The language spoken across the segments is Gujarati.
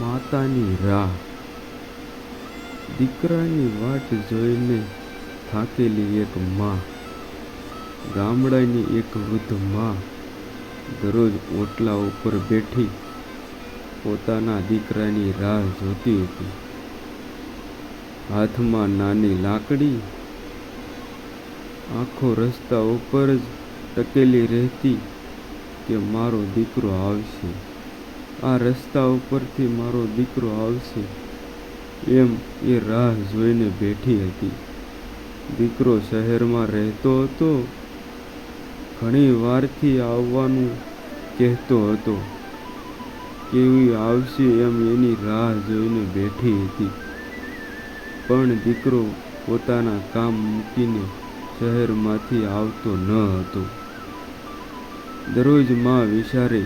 માતાની રાહ. દીકરાની વાટ જોઈને થાકેલી એક માં, ગામડાની એક વૃદ્ધમાં દરરોજ ઓટલા ઉપર બેઠી પોતાના દીકરાની રાહ જોતી હતી. હાથમાં નાની લાકડી, આખો રસ્તા ઉપર જ ટકેલી રહેતી કે મારો દીકરો આવશે. આ રસ્તા ઉપરથી મારો દીકરો આવશે. એમ એ રાહ જોઈને બેઠી હતી. દીકરો શહેરમાં રહેતો હતો. ઘણી વારથી આવવાનું કહેતો હતો. કેવી આવશે એમ એની રાહ જોઈને બેઠી હતી. પણ દીકરો પોતાના કામ મૂકીને શહેરમાંથી આવતો ન હતો. દરરોજમાં વિચારે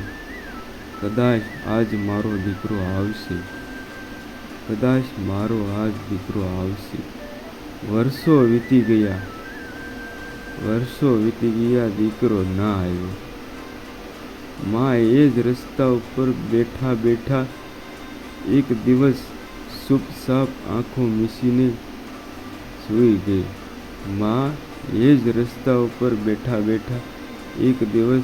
કદાચ આજ મારો દીકરો આવશે. કદાચ મારો આજ દીકરો આવશે. વર્ષો વીતી ગયા. વર્ષો વીતી ગયા દીકરો ના આવ્યો. માં એ જ રસ્તા ઉપર બેઠા બેઠા એક દિવસ સાપ આંખો મીસીને સૂઈ ગઈ. માં એ જ રસ્તા ઉપર બેઠા બેઠા એક દિવસ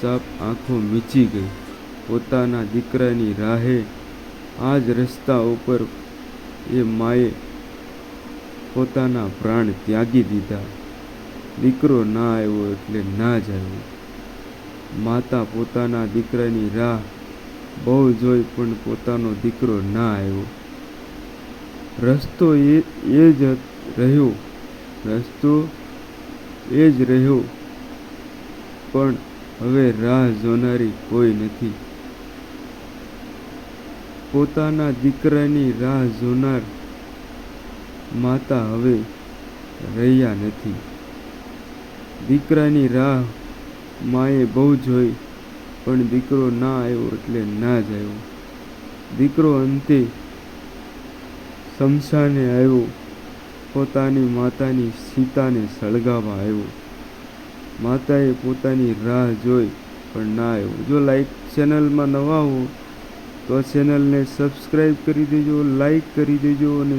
સાપ આંખો મીચી ગઈ. પોતાના દીકરાની રાહે આ જ રસ્તા ઉપર એ માએ પોતાના પ્રાણ ત્યાગી દીધા. દીકરો ના આવ્યો એટલે ના જ આવ્યો. માતા પોતાના દીકરાની રાહ બહુ જોઈ પણ પોતાનો દીકરો ના આવ્યો. રસ્તો એ એ જ રહ્યો. રસ્તો એ જ રહ્યો. પણ હવે રાહ જોનારી કોઈ નથી. પોતાના દીકરાની રાહ જોનાર માતા હવે રહ્યા નથી. દીકરાની રાહ માએ બહુ જોઈ, પણ દીકરો ના આવ્યો એટલે ના જ આવ્યો. દીકરો અંતે શમશાને આવ્યો, પોતાની માતાની સીતાને સળગાવવા આવ્યો. માતાએ પોતાની રાહ જોઈ, પણ ના આવ્યો. જો લાઈક ચેનલમાં નવા હો તો ચેનલને સબસ્ક્રાઈબ કરી દેજો લાઈક કરી દેજો અને